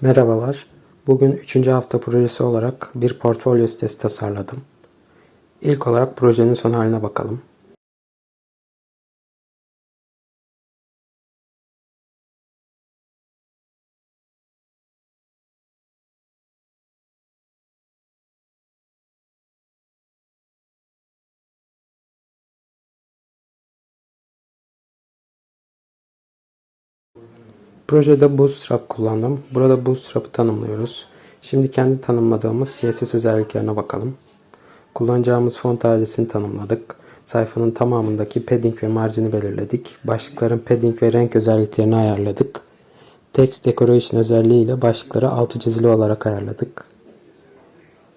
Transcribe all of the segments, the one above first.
Merhabalar. Bugün 3. hafta projesi olarak bir portfolyo sitesi tasarladım. İlk olarak projenin son haline bakalım. Projede Bootstrap kullandım. Burada Bootstrap'ı tanımlıyoruz. Şimdi kendi tanımladığımız CSS özelliklerine bakalım. Kullanacağımız font adresini tanımladık. Sayfanın tamamındaki padding ve marjini belirledik. Başlıkların padding ve renk özelliklerini ayarladık. Text Decoration özelliği ile başlıkları altı çizili olarak ayarladık.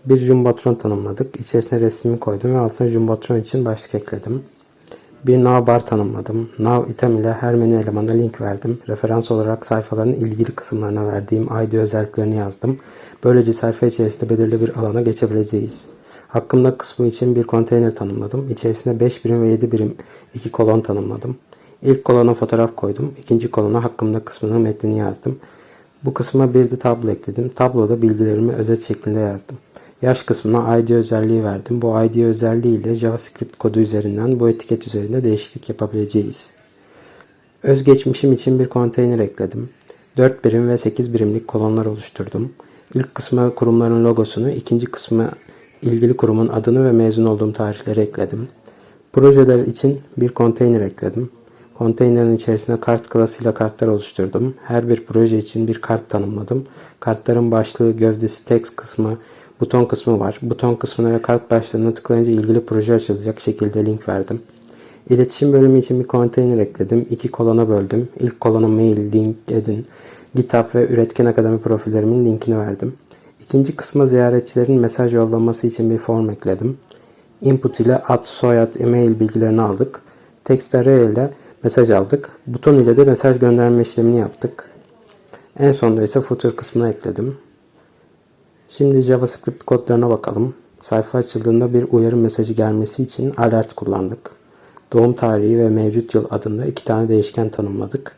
Bir jumbotron tanımladık. İçerisine resmimi koydum ve altına jumbotron için başlık ekledim. Bir navbar tanımladım. Nav item ile her menü elemana link verdim. Referans olarak sayfaların ilgili kısımlarına verdiğim ID özelliklerini yazdım. Böylece sayfa içerisinde belirli bir alana geçebileceğiz. Hakkımda kısmı için bir konteyner tanımladım. İçerisine 5 birim ve 7 birim iki kolon tanımladım. İlk kolona fotoğraf koydum. İkinci kolona hakkımda kısmının metnini yazdım. Bu kısma bir de tablo ekledim. Tabloda bilgilerimi özet şeklinde yazdım. Yaş kısmına ID özelliği verdim. Bu ID özelliği ile JavaScript kodu üzerinden bu etiket üzerinde değişiklik yapabileceğiz. Özgeçmişim için bir konteyner ekledim. 4 birim ve 8 birimlik kolonlar oluşturdum. İlk kısma kurumların logosunu, ikinci kısma ilgili kurumun adını ve mezun olduğum tarihleri ekledim. Projeler için bir konteyner ekledim. Konteynerin içerisine kart klasıyla kartlar oluşturdum. Her bir proje için bir kart tanımladım. Kartların başlığı, gövdesi, text kısmı, buton kısmı var. Buton kısmına ve kart başlığına tıklayınca ilgili proje açılacak şekilde link verdim. İletişim bölümü için bir konteyner ekledim. İki kolona böldüm. İlk kolona mail, LinkedIn, GitHub ve üretken akademi profillerimin linkini verdim. İkinci kısma ziyaretçilerin mesaj yollaması için bir form ekledim. Input ile ad, soyad, e-mail bilgilerini aldık. Text array ile mesaj aldık. Buton ile de mesaj gönderme işlemini yaptık. En sonda ise footer kısmına ekledim. Şimdi JavaScript kodlarına bakalım. Sayfa açıldığında bir uyarı mesajı gelmesi için alert kullandık. Doğum tarihi ve mevcut yıl adında iki tane değişken tanımladık.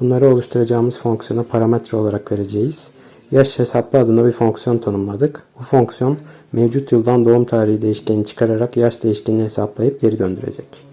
Bunları oluşturacağımız fonksiyona parametre olarak vereceğiz. Yaş hesaplı adında bir fonksiyon tanımladık. Bu fonksiyon mevcut yıldan doğum tarihi değişkenini çıkararak yaş değişkenini hesaplayıp geri döndürecek.